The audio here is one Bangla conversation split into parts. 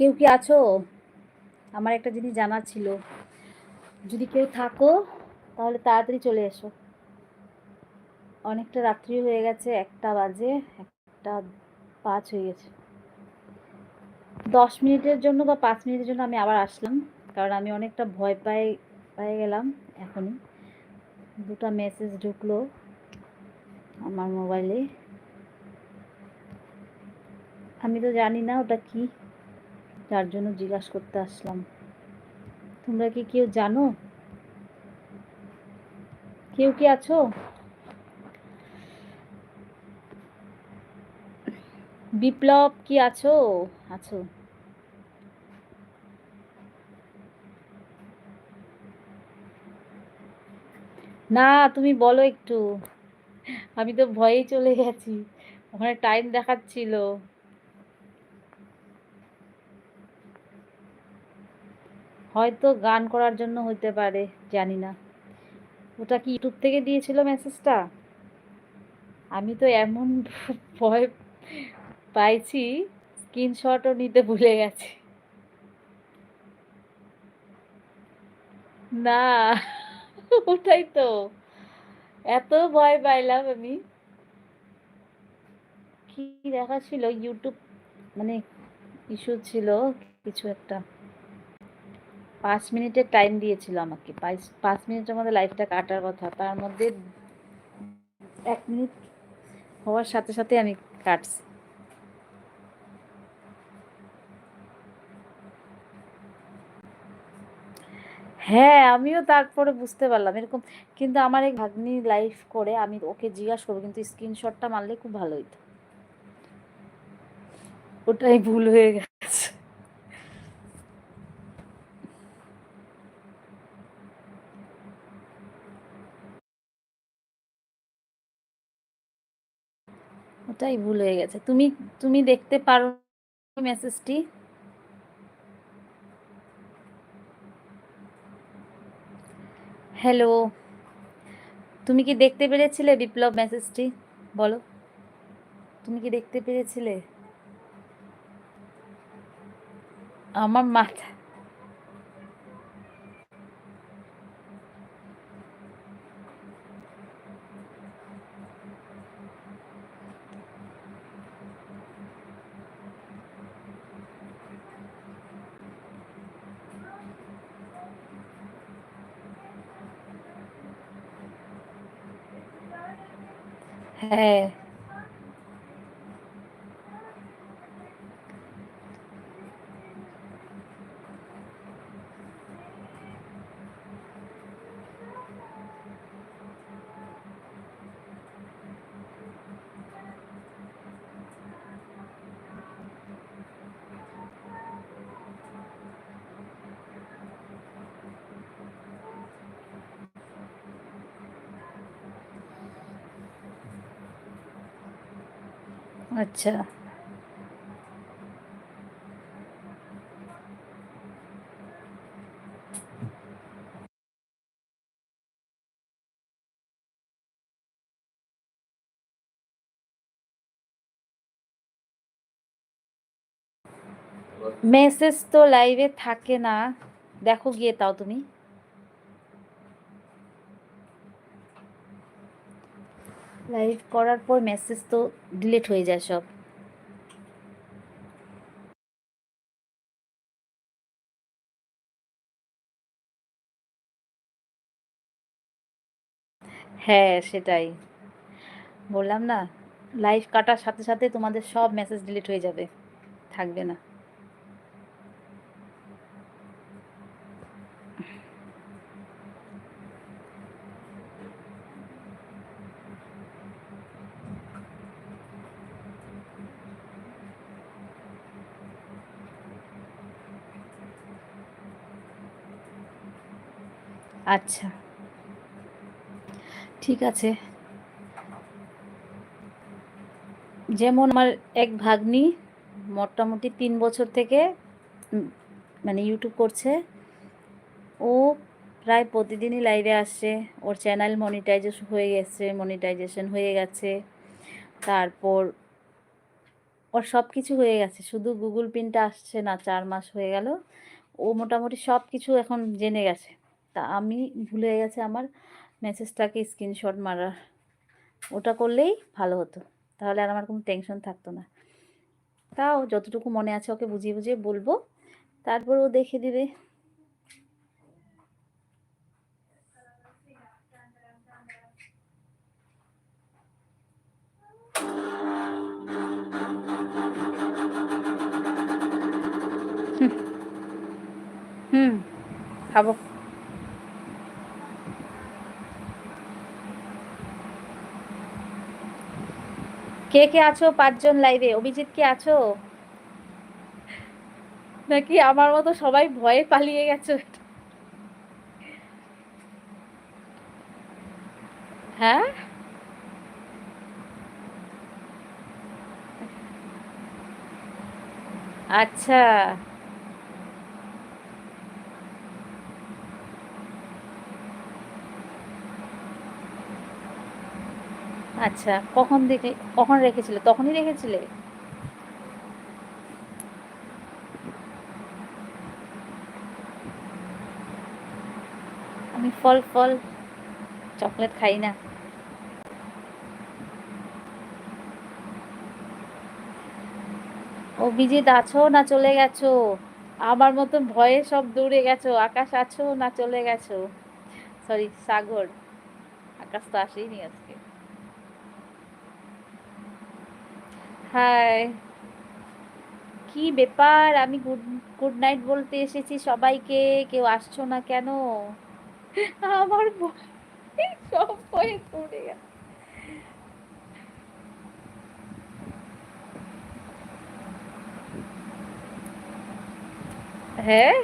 কেউ কি আছো? আমার একটা জিনিস জানার ছিল। যদি কেউ থাকো, তাহলে তাড়াতাড়ি চলে এসো। অনেকটা রাত্রি হয়ে গেছে, একটা বাজে, একটা পাঁচ হয়ে গেছে। দশ মিনিটের জন্য বা পাঁচ মিনিটের জন্য আমি আবার আসলাম, কারণ আমি অনেকটা ভয় পাই পেয়ে গেলাম এখনই। দুটো মেসেজ ঢুকলো আমার মোবাইলে আমি তো জানি না ওটা কি। তার জন্য জিজ্ঞাসা করতে আসলাম। তোমরা কি কেউ জানো? কেউ কি আছো? বিপ্লব কি আছো? আছো। না, তুমি বলো একটু। আমি তো ভয়েই চলে গেছি। ওখানে টাইম দেখাচ্ছিল। হয়তো গান করার জন্য হতে পারে, জানি না। ওটা কি ইউটিউব থেকে দিয়েছিল মেসেজটা আমি তো এমন ভয় পাইছি স্ক্রিনশটও নিতে ভুলে গেছি। না, ওটাই তো। এত ভয় পাইলাম আমি। কি দেখা ছিল? ইউটিউব মানে ইস্যু ছিল কিছু একটা। পাঁচ মিনিটের টাইম দিয়েছিল আমাকে। পাঁচ মিনিটের মধ্যে লাইফটা কাটার কথা। তার মধ্যে এক মিনিট হওয়ার সাথে সাথে আমি কাটছি। হ্যাঁ আমিও তারপরে বুঝতে পারলাম এরকম। কিন্তু আমার এই ভাগ্নি লাইফ করে আমি ওকে জিজ্ঞাসা করব, কিন্তু স্ক্রিনশটটা মারলে খুব ভালো হইতো। ওটাই ভুল হয়ে গেছে। ওটাই ভুল হয়ে গেছে। তুমি তুমি দেখতে পারো মেসেজটি হ্যালো তুমি কি দেখতে পেরেছিলে বিপ্লব মেসেজটি বলো। তুমি কি দেখতে পেরেছিলে? আমার মাথা হ্যাঁ আচ্ছা। মেসেজ তো লাইভে থাকে না। দেখো গিয়ে তাও তুমি। লাইভ করার পর মেসেজ তো ডিলিট হয়ে যায় সব। হ্যাঁ সেটাই। বললাম না লাইভ কাটার সাথে সাথে তোমাদের সব মেসেজ ডিলিট হয়ে যাবে। থাকবে না। আচ্ছা। ঠিক আছে। যেমন আমার এক ভাগ্নি মোটামুটি তিন বছর থেকে মানে ইউটিউব করছে। ও প্রায় প্রতিদিনই লাইভে আসছে ওর চ্যানেল মনিটাইজেশন হয়ে গেছে মনিটাইজেশন হয়ে গেছে। তারপর ওর সব কিছু হয়ে গেছে। শুধু গুগল পিনটা আসছে না, চার মাস হয়ে গেল। ও মোটামুটি সব কিছু এখন জেনে গেছে। তা আমি ভুলে গেছে আমার মেসেজটাকে স্ক্রিনশট মারার। ওটা করলেই ভালো হতো। তাহলে আর আমার কোনো টেনশন থাকতো না। তাও যতটুকু মনে আছে ওকে বুঝিয়ে বুঝিয়ে বলব। তারপর ও দেখে দিবে। হুম। খাব। কে কে আছো পাঁচজন লাইভে অভিজিৎ কে আছো? নাকি আমার মতো সবাই ভয়ে পালিয়ে গেছো? হ্যাঁ? আচ্ছা। আচ্ছা কখন দেখে কখন রেখেছিলে? তখনই রেখেছিলে? আমি ফল ফল, চকলেট খাই না। ও অভিজিৎ, আছো না চলে গেছো? আমার মতন ভয়ে সব দৌড়ে গেছো। আকাশ, আছো না চলে গেছো? সরি সাগর। আকাশ তো আসেইনি আজকে। হাই। কি ব্যাপার? আমি গুড গুড নাইট বলতে এসেছি সবাইকে। কেউ আসছো না কেন? আমার সব ভয়ে পড়ে হ্যাঁ?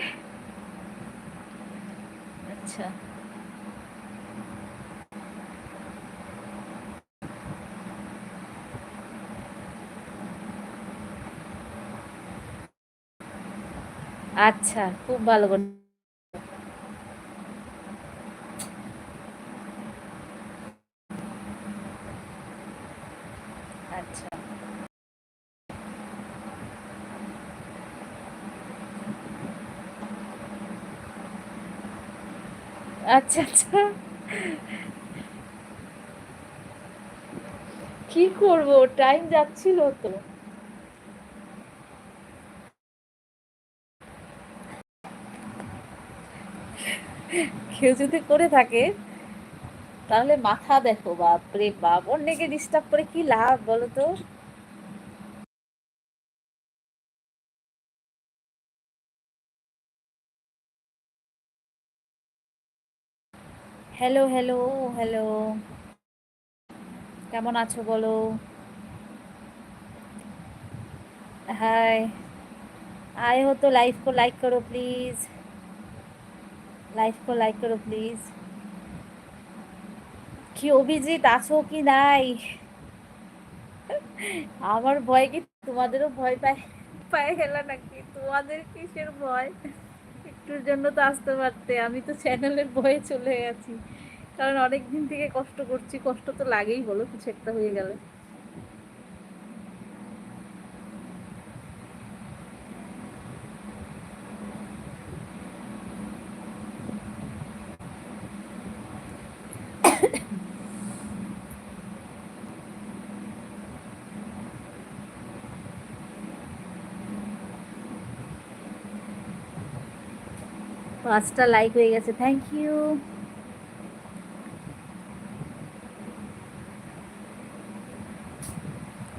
আচ্ছা। আচ্ছা খুব ভালো করে। আচ্ছা। আচ্ছা আচ্ছা। কি করব? টাইম যাচ্ছিল তো। কেউ যদি করে থাকে, তাহলে মাথা দেখো, বাপরে বাপ, অন্যকে ডিস্টার্ব করে কি লাভ বলো তো হ্যালো হ্যালো হ্যালো কেমন আছো বলো? হাই আয় হতো লাইফ কো লাইক করো প্লিজ লাইভকে লাইক করো প্লিজ কি অভিজিৎ, আছো কি নাই? আমার ভয় কি তোমাদেরও ভয় পায়? পায়ে খেলা নাকি? তোমাদের কিসের ভয়? একটুর জন্য তো আসতে পারতে। আমি তো চ্যানেলের ভয়ে চলে গেছি। কারণ অনেক দিন থেকে কষ্ট করছি। কষ্ট তো লাগেই বলো, কিছু একটা হয়ে গেলে। পাঁচটা লাইক হয়ে গেছে থ্যাংক ইউ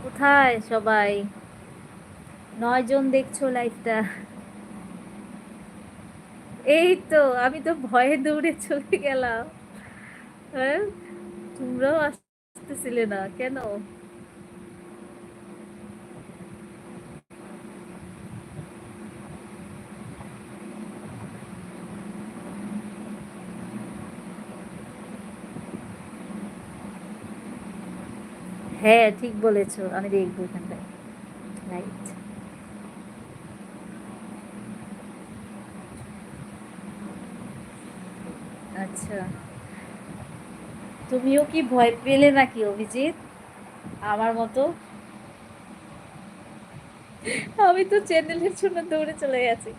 কোথায় সবাই? নয় জন দেখছ লাইভটা এই তো, আমি তো ভয়ে দৌড়ে চলে গেলাম। হ্যাঁ? তোমরাও আসতেছিলে না, কেন? হ্যাঁ ঠিক বলেছ। আমি দেখব এখানটায়। রাইট আচ্ছা। তুমিও কি ভয় পেলে নাকি, অভিজিৎ? আমার মতো? আমি তো চ্যানেলের জন্য দৌড়ে চলে গেছি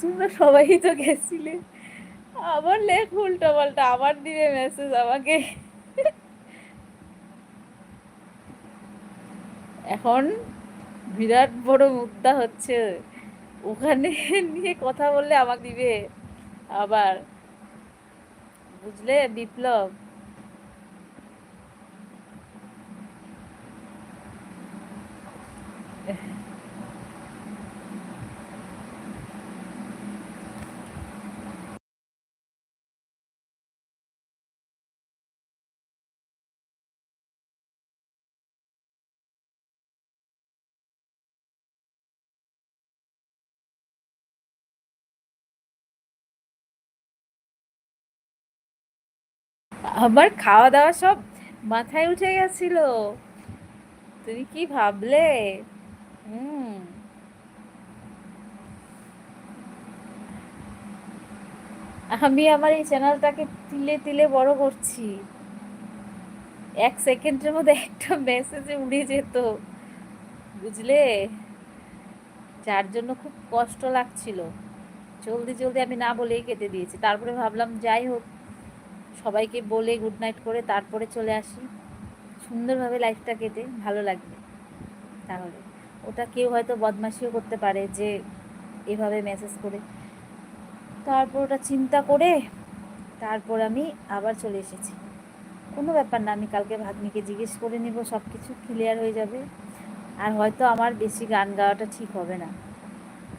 তোমরা সবাই তো গেছিলে। আবার লেখ উল্টো পাল্টা আবার দিবে মেসেজ আমাকে। এখন বিরাট বড় মুদ্রা হচ্ছে। ওখানে নিয়ে কথা বললে আমাকে দিবে। আবার, বুঝলে বিপ্লব? আমার খাওয়া দাওয়া সব মাথায় উঠে গেছিল। তুমি কি ভাবলে? হুম। আমি আমার এই চ্যানেলটাকে তিলে তিলে বড় করছি। এক সেকেন্ডের মধ্যে একটা মেসেজে উড়ে যেত। বুঝলে? যার জন্য খুব কষ্ট লাগছিল। জলদি জলদি আমি না বলেই কেটে দিয়েছি। তারপরে ভাবলাম, যাই হোক সবাইকে বলে গুড নাইট করে তারপরে চলে আসি। সুন্দরভাবে লাইফটা কেটে, ভালো লাগবে। তাহলে ওটা কেউ হয়তো বদমাশিও করতে পারে যে এভাবে মেসেজ করে। তারপর ওটা চিন্তা করে তারপর আমি আবার চলে এসেছি। কোনো ব্যাপার না, আমি কালকে ভাগ্নিকে জিজ্ঞেস করে নিব সব কিছু ক্লিয়ার হয়ে যাবে। আর হয়তো আমার বেশি গান গাওয়াটা ঠিক হবে না।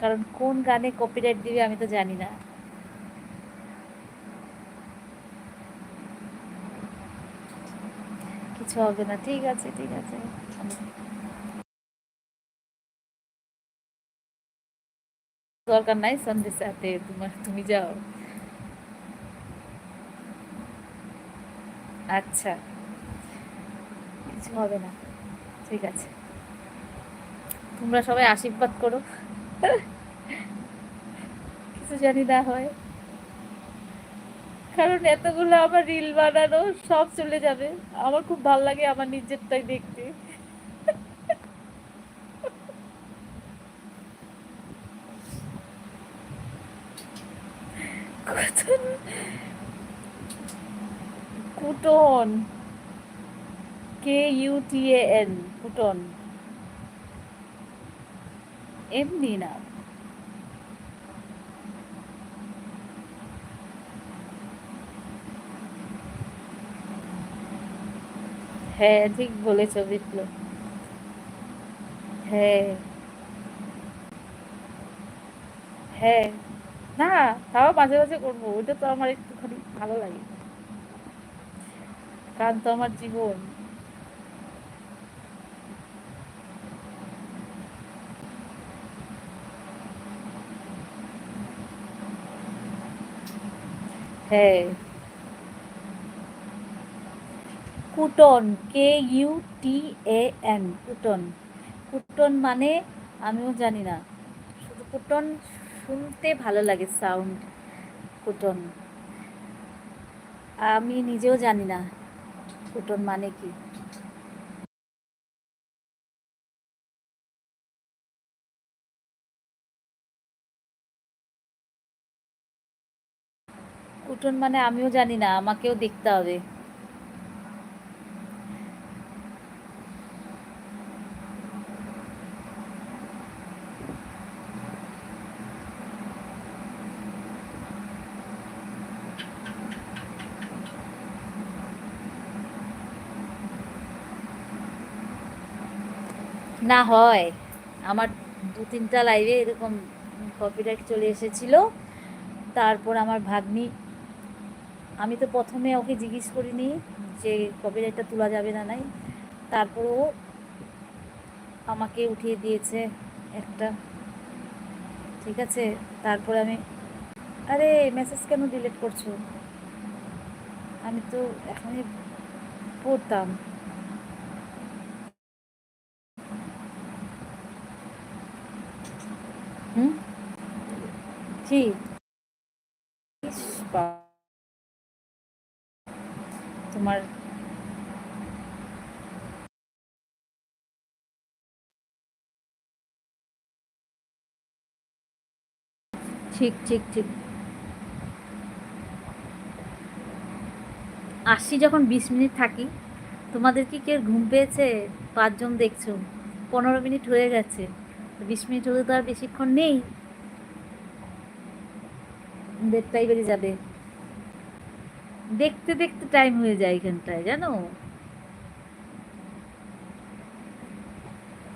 কারণ কোন গানে কপিরাইট দিবে আমি তো জানি না। কিছু হবে না। ঠিক আছে ঠিক আছে। দরকার নাই সন্ধ্যে সাথে, তোমার তুমি যাও। আচ্ছা। কিছু হবে না। ঠিক আছে। তোমরা সবাই আশীর্বাদ করো। কিছু জানি না হয়। কারণ এতগুলো আমার রিল বানানো সব চলে যাবে। আমার খুব ভালো লাগে আমার নিজেরটাই দেখতে। কুটন। কে ইউ টি এন কুটন। এমনি না। হ্যাঁ ঠিক বলেছ বিপ্লব। হ্যাঁ। হ্যাঁ। না, তাও মাঝে মাঝে করব, ওইটা তো আমার একটুখানি ভালো লাগে। কারণ তো আমার জীবন। হ্যাঁ। কুটন K U T A N কুটন। কুটন মানে আমিও জানি না। শুধু কুটন শুনতে ভালো লাগে সাউন্ড কুটন। আমি নিজেও জানি না কুটন মানে কি। কুটন মানে আমিও জানি না, আমাকেও দেখতে হবে। না হয়। আমার দু, তিনটা লাইভে এরকম কপিরাইট চলে এসেছিল। তারপর আমার ভাগ্নি, আমি তো প্রথমে ওকে জিজ্ঞেস করিনি যে কপিরাইটটা তোলা যাবে না নাই। তারপর ও আমাকে উঠিয়ে দিয়েছে একটা। ঠিক আছে? তারপরে আমি, আরে মেসেজ কেন ডিলিট করছ? আমি তো এখনই পড়তাম কি তোমার ঠিক ঠিক ঠিক। আসি যখন বিশ মিনিট থাকি, তোমাদের কি কেউ ঘুম পেয়েছে? পাঁচজন দেখছ। পনেরো মিনিট হয়ে গেছে। বিশ মিনিট হলে তো আর বেশিক্ষণ নেই। দেড়টাই বেড়ে যাবে। দেখতে দেখতে টাইম হয়ে যায় এখানটায়, জানো?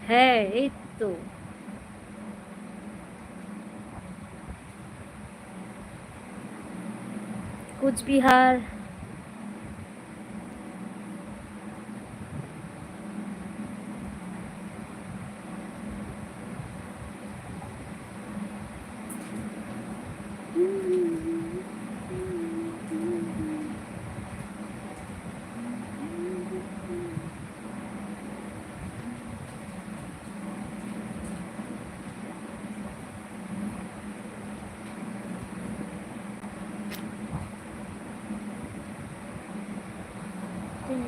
হ্যাঁ এই তো। কুচবিহার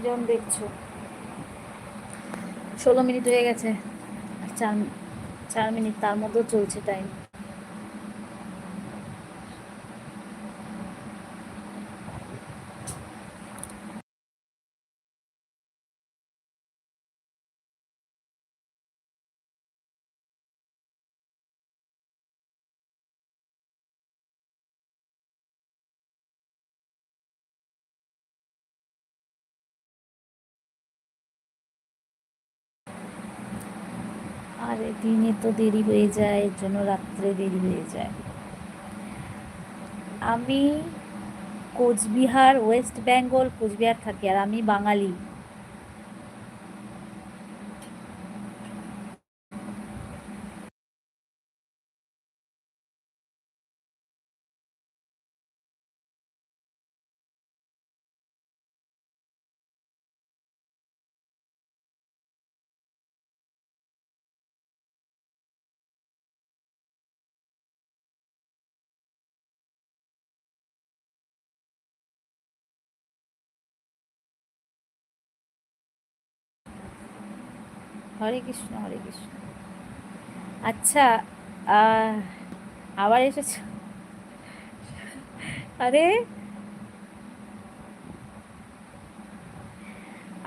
তিনজন দেখছ। ষোলো মিনিট হয়ে গেছে চার চার মিনিট তার মধ্যেও চলছে টাইম আরে দিনে তো দেরি হয়ে যায়, এর জন্য রাত্রে দেরি হয়ে যায়। আমি কোচবিহার, ওয়েস্ট বেঙ্গল কোচবিহার থাকি, আর আমি বাঙালি। হরে কৃষ্ণ হরে কৃষ্ণ। আচ্ছা আবার এসেছ? আরে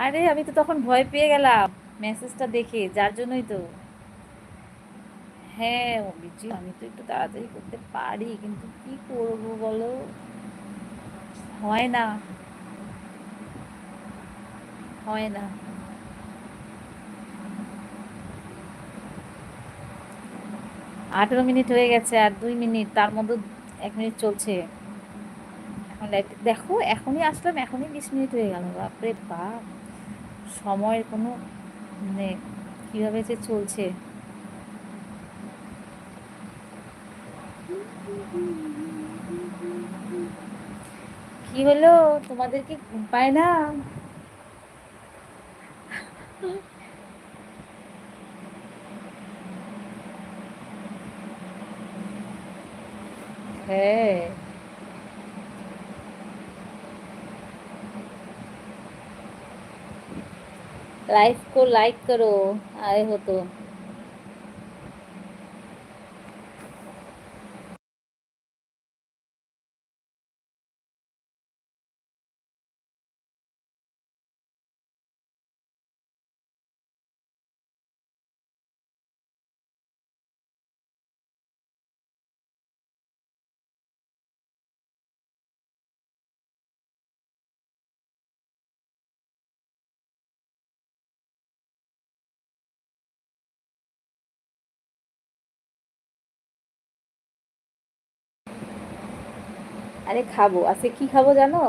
আরে, আমি তো তখন ভয় পেয়ে গেলাম মেসেজটা দেখে, যার জন্যই তো। হ্যাঁ অভিজি আমি তো একটু তাড়াতাড়ি করতে পারি, কিন্তু কি করব বলো? হয় না। হয় না। আঠেরো মিনিট হয়ে গেছে আর দুই মিনিট, তার মধ্যে এক মিনিট চলছে। এখন দেখো, এখনই আসলাম, এখনই বিশ মিনিট হয়ে গেল। বাপরে বাপ, সময়ের কোনো মানে কীভাবে যে চলছে। কি হলো? তোমাদের কি পায় না? है। लाइफ को लाइक करो आए हो तो আরে খাব। আজকে কি খাব জানো?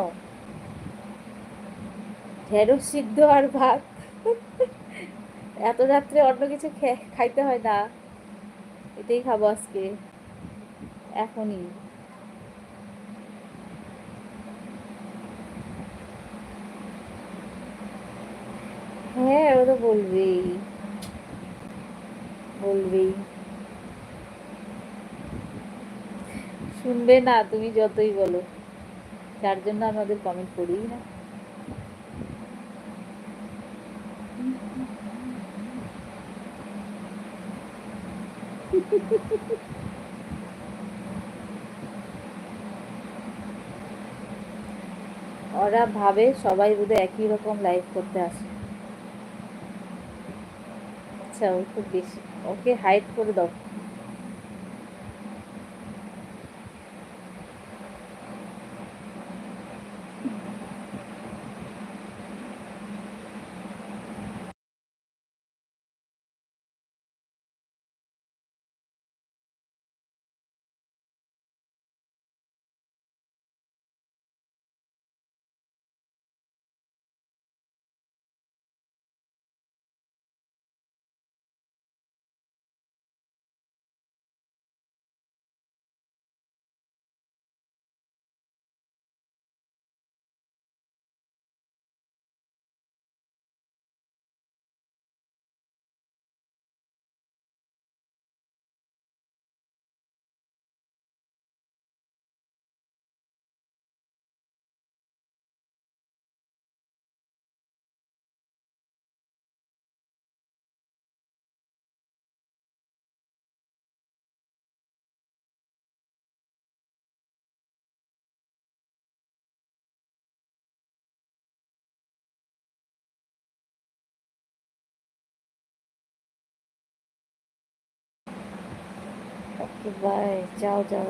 ঢেঁড়স সিদ্ধ আর ভাত। এত রাত্রে অন্য কিছু খাইতে হয় না। এটাই খাব আজকে। এখনই। হ্যাঁ ও তো বলবেই। বলবেই। শুনবে না, তুমি যতই বলো। যার জন্য আমাদের কমেন্ট করি না। ওরা ভাবে সবাই বোধহয় একই রকম লাইভ করতে আসে। আচ্ছা ও খুব বেশি। ওকে হাইড করে দাও। ওকে বাই যাও। যাও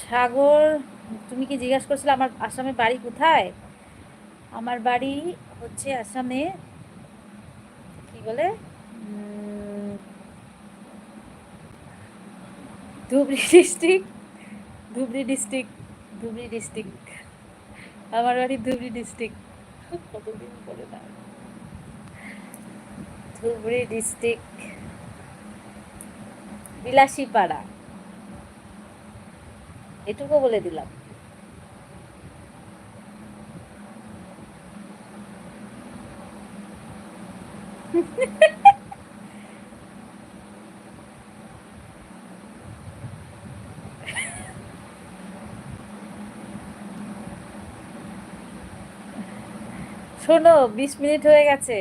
সাগর তুমি কি জিজ্ঞাসা করছিলে আমার আসামে বাড়ি কোথায়? আমার বাড়ি হচ্ছে আসামে, কি বলে? Dhubri district Dhubri district Dhubri district আমার বাড়ি ধুবড়ি ডিস্ট্রিক্ট কতদিন না। ধুবড়ি ডিস্ট্রিক্ট বিলাসীপাড়া। এটুকু বলে দিলাম। শোনো বিশ মিনিট হয়ে গেছে।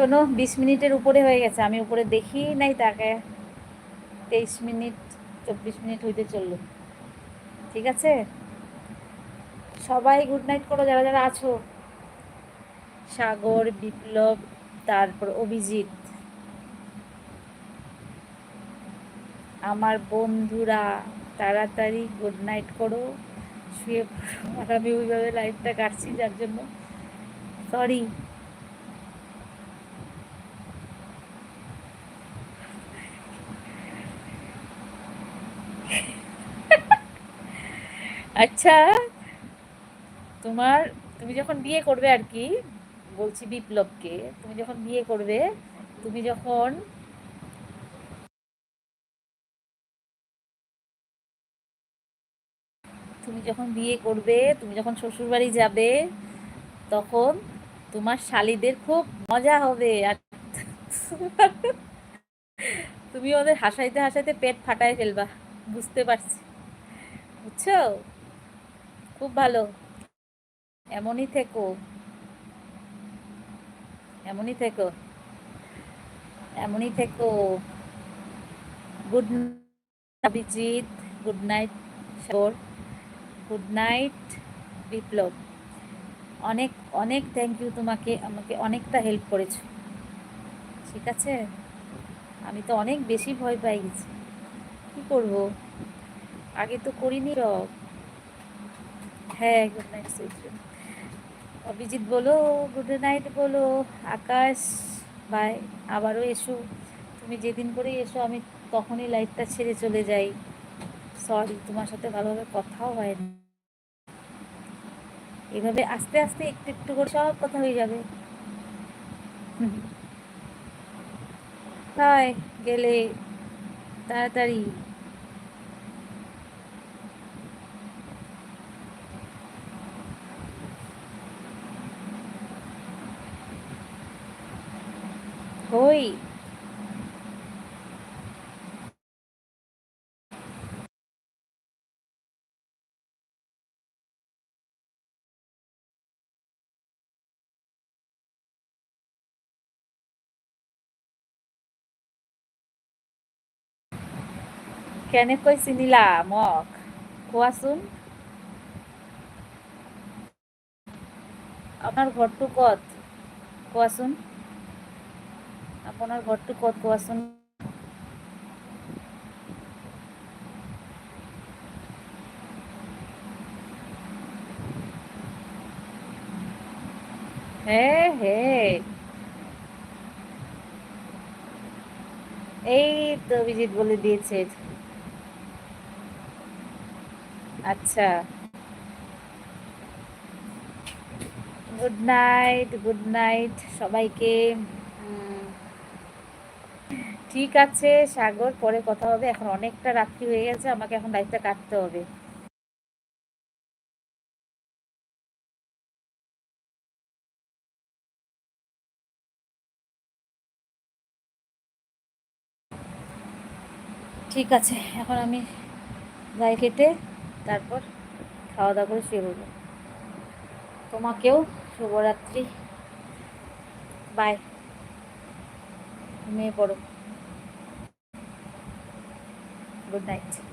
শোনো, বিশ মিনিটের উপরে হয়ে গেছে। আমি উপরে দেখি নাই, তাকে তেইশ মিনিট, চব্বিশ মিনিট হইতে চলল। ঠিক আছে? সবাই গুড নাইট করো, যারা যারা আছো। সাগর, বিপ্লব, তারপর অভিজিৎ। আমার বন্ধুরা, তাড়াতাড়ি গুড নাইট করো। শুয়ে আর আমি ওইভাবে লাইফটা কাটছি, যার জন্য। সরি আচ্ছা তোমার, তুমি যখন বিয়ে করবে আর কি, বলছি বিপ্লবকে, তুমি যখন বিয়ে করবে, তুমি যখন তুমি যখন বিয়ে করবে, তুমি যখন শ্বশুরবাড়ি যাবে, তখন তোমার শালিদের খুব মজা হবে। আর তুমি ওদের হাসাইতে হাসাইতে পেট ফাটায় ফেলবা। বুঝতে পারছি। বুঝছ? খুব ভালো। এমনই থেকো। এমনই থেকো। এমনই থেকো। গুড অভিজিৎ গুড নাইট শোর গুড নাইট বিপ্লব অনেক অনেক থ্যাংক ইউ তোমাকে, আমাকে অনেকটা হেল্প করেছ। ঠিক আছে? আমি তো অনেক বেশি ভয় পাই। গেছি কী করব? আগে তো করিনি রব হ্যাঁ গুড নাইট সুইট অভিজিৎ বলো গুড নাইট বলো, আকাশ, বাই, আবারও এসো। তুমি যেদিন করেই এসো, আমি তখনই লাইটটা ছেড়ে চলে যাই। সরি তোমার সাথে ভালোভাবে কথাও হয় না এভাবে আস্তে আস্তে একটু একটু করে সব কথা হয়ে যাবে। তাই গেলে। তাড়াতাড়ি। হই কেনেকৈ চিনিলা মোক কোৱাচোন আপোনাৰ ঘৰটো ক'ত কোৱাচোন আপোনাৰ ঘৰটো ক'ত কোৱাচোন হে হে। এই তো অভিজিৎ বলে দিয়েছে। আচ্ছা। গুড নাইট গুড নাইট সবাইকে। ঠিক আছে, সাগর, পরে কথা হবে। এখন অনেকটা রাত্রি হয়ে গেছে, আমাকে এখন লাইফটা কাটতে হবে। ঠিক আছে, এখন আমি গায়ে কেটে তারপর খাওয়া দাওয়া করে শুয়ে পড়ব। তোমাকেও শুভরাত্রি। বাই ঘুমিয়ে পড়ো। Good night